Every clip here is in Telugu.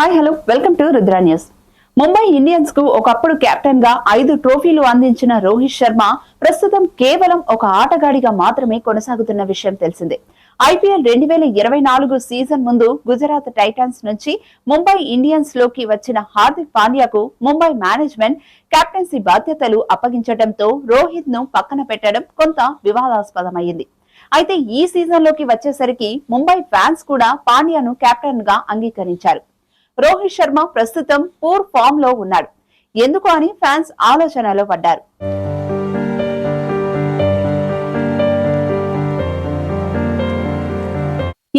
Hi hello. Welcome to Rudra news. Mumbai ఇండియన్స్కు ఒకప్పుడు కెప్టెన్గా ఐదు ట్రోఫీలు అందించిన రోహిత్ శర్మ ప్రస్తుతం కేవలం ఒక ఆటగాడిగా మాత్రమే కొనసాగుతున్న విషయం తెలిసిందే. ఐపీఎల్ రెండు వేల ఇరవై నాలుగు సీజన్ ముందు గుజరాత్ టైటాన్స్ నుంచి ముంబై ఇండియన్స్లోకి వచ్చిన హార్దిక్ పాండ్యాకు ముంబై మేనేజ్మెంట్ కెప్టెన్సీ బాధ్యతలు అప్పగించడంతో రోహిత్ను పక్కన పెట్టడం కొంత వివాదాస్పదమైంది. అయితే ఈ సీజన్లోకి వచ్చేసరికి ముంబై ఫ్యాన్స్ కూడా పాండ్యాను కెప్టెన్గా అంగీకరించారు. రోహిత్ శర్మ ప్రస్తుతం పూర్ ఫామ్లో ఉన్నాడు. ఎందుకు అని ఫ్యాన్స్ ఆలోచనలో పడ్డారు.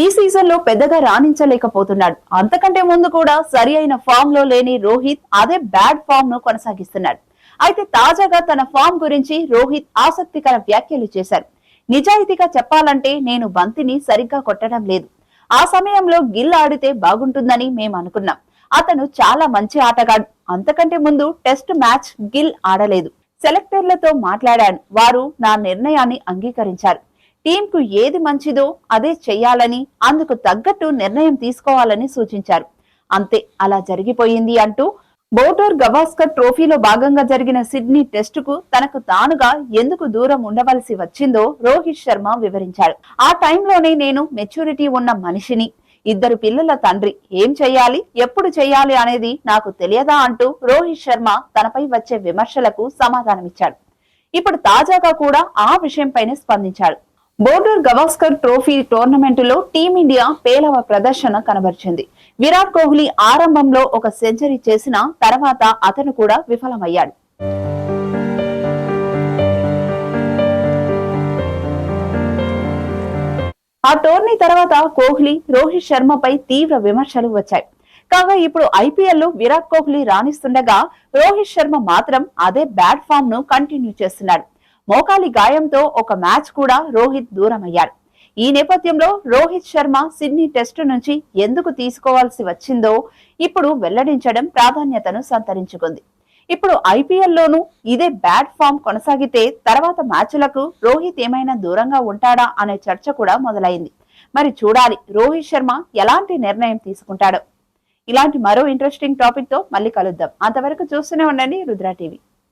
ఈ సీజన్లో పెద్దగా రాణించలేకపోతున్నాడు. అంతకంటే ముందు కూడా సరి అయిన ఫామ్లో లేని రోహిత్ అదే బ్యాడ్ ఫామ్ను కొనసాగిస్తున్నాడు. అయితే తాజాగా తన ఫామ్ గురించి రోహిత్ ఆసక్తికర వ్యాఖ్యలు చేశారు. నిజాయితీగా చెప్పాలంటే నేను బంతిని సరిగ్గా కొట్టడం లేదు. ఆ సమయంలో గిల్ ఆడితే బాగుంటుందని మేము అనుకున్నాం. అతను చాలా మంచి ఆటగాడు. అంతకంటే ముందు టెస్ట్ మ్యాచ్ గిల్ ఆడలేదు. సెలెక్టర్లతో మాట్లాడాను. వారు నా నిర్ణయాన్ని అంగీకరించారు. టీంకు ఏది మంచిదో అదే చెయ్యాలని అందుకు తగ్గట్టు నిర్ణయం తీసుకోవాలని సూచించారు. అంతే అలా జరిగిపోయింది అంటూ బోటర్ గవాస్కర్ ట్రోఫీలో భాగంగా జరిగిన సిడ్నీ టెస్టుకు తనకు తానుగా ఎందుకు దూరం ఉండవలసి వచ్చిందో రోహిత్ శర్మ వివరించాడు. ఆ టైంలోనే నేను మెచ్యూరిటీ ఉన్న మనిషిని ఇద్దరు పిల్లల తండ్రి. ఏం చేయాలి ఎప్పుడు చేయాలి అనేది నాకు తెలియదా అంటూ రోహిత్ శర్మ తనపై వచ్చే విమర్శలకు సమాధానమిచ్చాడు. ఇప్పుడు తాజాగా కూడా ఆ విషయంపైనే స్పందించాడు. బోర్డర్ గవాస్కర్ ట్రోఫీ టోర్నమెంటులో టీమిండియా పేలవ ప్రదర్శన కనబరిచింది. విరాట్ కోహ్లీ ఆరంభంలో ఒక సెంచరీ చేసిన తర్వాత అతను కూడా విఫలమయ్యాడు. ఆ టోర్నీ తర్వాత కోహ్లీ రోహిత్ శర్మపై తీవ్ర విమర్శలు వచ్చాయి. కాగా ఇప్పుడు ఐపీఎల్లో విరాట్ కోహ్లీ రాణిస్తుండగా రోహిత్ శర్మ మాత్రం అదే బ్యాడ్ ఫామ్ను కంటిన్యూ చేస్తున్నాడు. మోకాలి గాయంతో ఒక మ్యాచ్ కూడా రోహిత్ దూరమయ్యాడు. ఈ నేపథ్యంలో రోహిత్ శర్మ సిడ్నీ టెస్టు నుంచి ఎందుకు తీసుకోవాల్సి వచ్చిందో ఇప్పుడు వెల్లడించడం ప్రాధాన్యతను సంతరించుకుంది. ఇప్పుడు ఐపీఎల్లోనూ ఇదే బ్యాడ్ ఫామ్ కొనసాగితే తర్వాత మ్యాచ్లకు రోహిత్ ఏమైనా దూరంగా ఉంటాడా అనే చర్చ కూడా మొదలైంది. మరి చూడాలి రోహిత్ శర్మ ఎలాంటి నిర్ణయం తీసుకుంటాడో. ఇలాంటి మరో ఇంట్రెస్టింగ్ టాపిక్తో మళ్ళీ కలుద్దాం. అంతవరకు చూస్తూనే ఉండండి రుద్ర టీవీ.